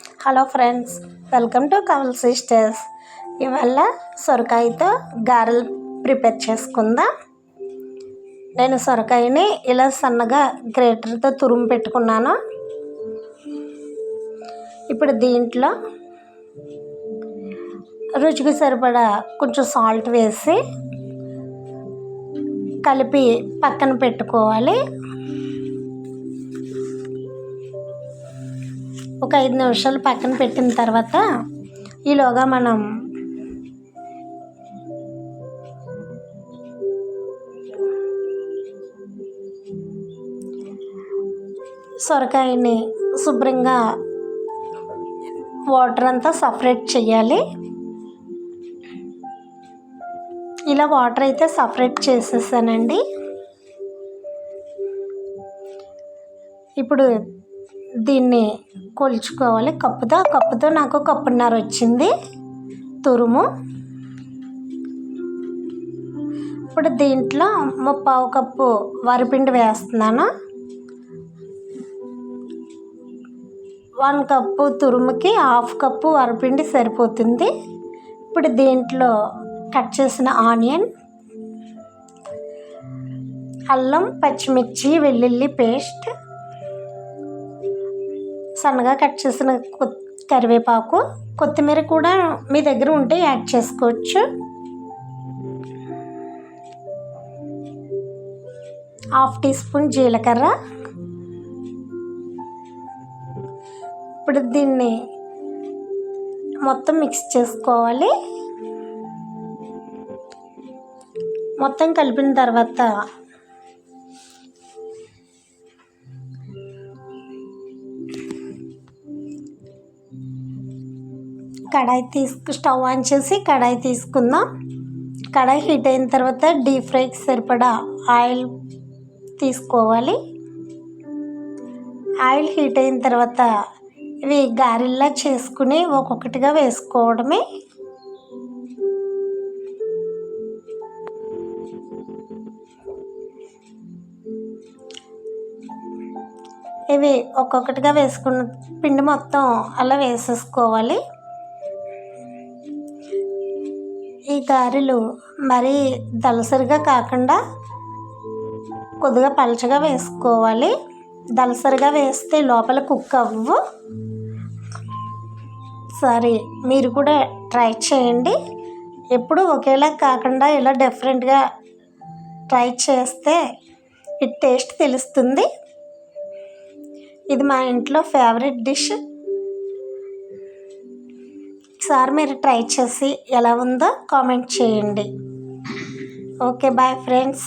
Hello friends welcome to కవల్ sisters. ఇవాళ సొరకాయతో గారెలు ప్రిపేర్ చేసుకుందాం. నేను సొరకాయని ఇలా సన్నగా గ్రేటర్తో తురుము పెట్టుకున్నాను. ఇప్పుడు దీంట్లో రుచికి సరిపడా కొంచెం సాల్ట్ వేసి కలిపి పక్కన పెట్టుకోవాలి. ఒక ఐదు నిమిషాలు పక్కన పెట్టిన తర్వాత ఈలోగా మనం సొరకాయని శుభ్రంగా వాటర్ అంతా సపరేట్ చేయాలి. ఇలా వాటర్ అయితే సపరేట్ చేసేసానండి. ఇప్పుడు దీన్ని కొలుచుకోవాలి. కప్పుతో కప్పుతో నాకు కప్పున్నర వచ్చింది. తురుము. ఇప్పుడు దీంట్లో ముప్పావు కప్పు వరిపిండి వేస్తున్నాను. వన్ కప్పు తురుముకి హాఫ్ కప్పు వరిపిండి సరిపోతుంది. ఇప్పుడు దీంట్లో కట్ చేసిన ఆనియన్ అల్లం పచ్చిమిర్చి వెల్లుల్లి పేస్ట్ సన్నగా కట్ చేసిన కరివేపాకు కొత్తిమీర కూడా మీ దగ్గర ఉంటే యాడ్ చేసుకోవచ్చు. హాఫ్ టీ స్పూన్ జీలకర్ర. ఇప్పుడు దీన్ని మొత్తం మిక్స్ చేసుకోవాలి. మొత్తం కలిపిన తర్వాత కడాయి తీసుకు స్టవ్ ఆన్ చేసి కడాయి తీసుకుందాం. కడాయి హీట్ అయిన తర్వాత డీప్ ఫ్రైకి సరిపడా ఆయిల్ తీసుకోవాలి. ఆయిల్ హీట్ అయిన తర్వాత ఇవి గారెల్లా చేసుకుని ఒక్కొక్కటిగా వేసుకోవడమే. ఇవి ఒక్కొక్కటిగా వేసుకున్న పిండి మొత్తం అలా వేసేసుకోవాలి. ఈ గారెలు మరీ దళసరిగా కాకుండా కొద్దిగా పలచగా వేసుకోవాలి. దళసరిగా వేస్తే లోపల కుక్ అవ్వు. సరే మీరు కూడా ట్రై చేయండి. ఎప్పుడు ఒకేలా కాకుండా ఇలా డిఫరెంట్గా ట్రై చేస్తే ఈ టేస్ట్ తెలుస్తుంది. ఇది మా ఇంట్లో ఫేవరెట్ డిష్. ఒకసారి మీరు ట్రై చేసి ఎలా ఉందో కామెంట్ చేయండి. Okay bye friends.